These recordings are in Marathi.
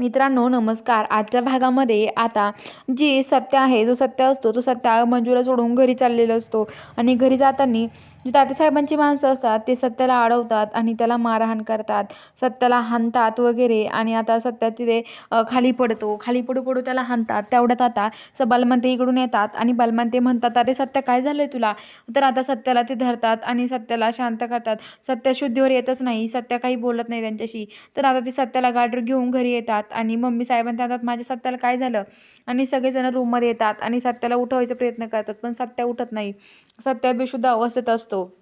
मित्रांनो नमस्कार. आजच्या भागामध्ये आता जी सत्य आहे जो सत्य असतो तो सत्य मंजूला सोडून घरी चाललेला असतो. आणि घरी जाताना जी तात्यासाहेबांची माणसं असतात ते सत्याला अडवतात आणि त्याला मारहाण करतात. सत्याला हाणतात वगैरे आणि आता सत्या तिथे खाली पडतो. खाली पडू पडू त्याला हाणतात. तेवढ्यात आता स बलमंते इकडून येतात आणि बलमंते म्हणतात अरे सत्या काय झालं आहे तुला? तर आता सत्याला ते धरतात आणि सत्याला शांत करतात. सत्या शुद्धीवर येतच नाही. सत्य काही बोलत नाही त्यांच्याशी. तर आता ते सत्याला गाडीवर घेऊन घरी येतात आणि मम्मी साहेबांना म्हणतात माझ्या सत्याला काय झालं? आणि सगळेजण रूममध्ये येतात आणि सत्याला उठवायचा प्रयत्न करतात पण सत्या उठत नाही. सत्या बेशुद्ध अवस्थेत असतो. వస్తువు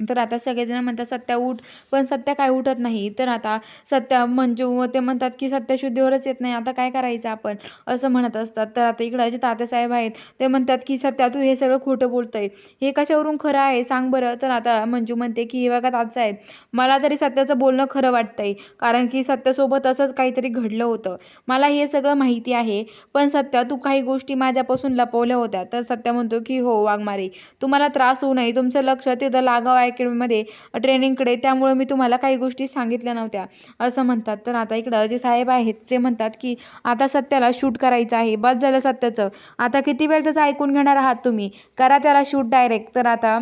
तर आता सगळेजण म्हणतात सत्या उठ. पण सत्या काय उठत नाही? तर आता सत्या मंजू व ते म्हणतात की सत्या शुद्धीवरच येत नाही. आता काय करायचं आपण? असं म्हणत असतात. तर आता इकडं जे तात्यासाहेब आहेत ते म्हणतात की सत्या तू हे सगळं खोटं बोलतंय. हे कशावरून खरं आहे? सांग बरं. तर आता मंजू म्हणते की हे बघा तातसाहेब मला तरी सत्याचं बोलणं खरं वाटतंय. कारण की सत्यासोबत असंच काहीतरी घडलं होतं. मला हे सगळं माहिती आहे. पण सत्या तू काही गोष्टी माझ्यापासून लपवल्या होत्या. तर सत्या म्हणतो की हो वाघमारे तुम्हाला त्रास होऊ नये. तुमचं लक्ष तिथं लागावं अकॅडमीमध्ये ट्रेनिंगकडे त्यामुळे मी तुम्हाला काही गोष्टी सांगितल्या नव्हत्या. असं म्हणतात. तर आता इकडं जे साहेब आहेत ते म्हणतात की आता सत्याला शूट करायचं आहे. बस झालं सत्याचं. आता किती वेळ त्याचं ऐकून घेणार आहात तुम्ही? करा त्याला शूट डायरेक्ट तर आता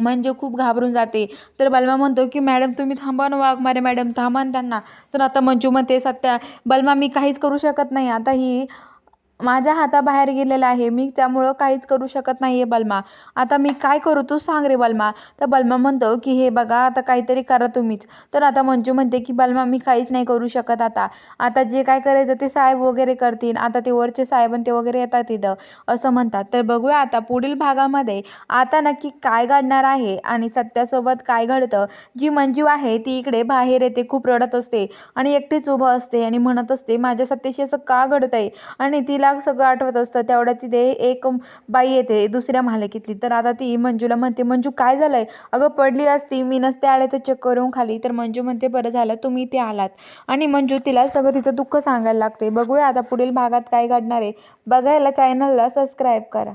म्हणजे खूप घाबरून जाते. तर बलमा म्हणतो की मॅडम तुम्ही थांबा ना वाघमारे मॅडम. थांबा त्यांना. तर आता मंजू म्हणते सत्या बलमा मी काहीच करू शकत नाही. आता ही माझ्या हाताबाहेर गेलेला आहे. मी त्यामुळं काहीच करू शकत नाही आहे बलमा. आता मी काय करू? तू सांग रे बलमा. तर बलमा म्हणतो की हे बघा आता काहीतरी करा तुम्हीच. तर आता मंजू म्हणते की बलमा मी काहीच नाही करू शकत आता. आता जे काय करायचं ते साहेब वगैरे करतील. आता ते वरचे साहेब ते वगैरे येतात तिथं. असं म्हणतात. तर बघूया आता पुढील भागामध्ये आता नक्की काय घडणार आहे आणि सत्यासोबत काय घडतं. जी मंजू आहे ती इकडे बाहेर येते खूप रडत असते आणि एकटीच उभं असते आणि म्हणत असते माझ्या सत्याशी असं का घडत आहे आणि तिला सगळं आठवत असतं. तेवढ्या तिथे एक बाई येते दुसऱ्या मालकीतली. तर आता ती मंजूला म्हणते मंजू काय झालंय? अगं पडली असती. मी नसते आले तर चक्कर येऊन खाली. तर मंजू म्हणते बरं झालं तुम्ही इथे आलात. आणि मंजू तिला सगळं तिचं दुःख सांगायला लागते. बघूया आता पुढील भागात काय घडणार आहे. बघायला चॅनलला सबस्क्राईब करा.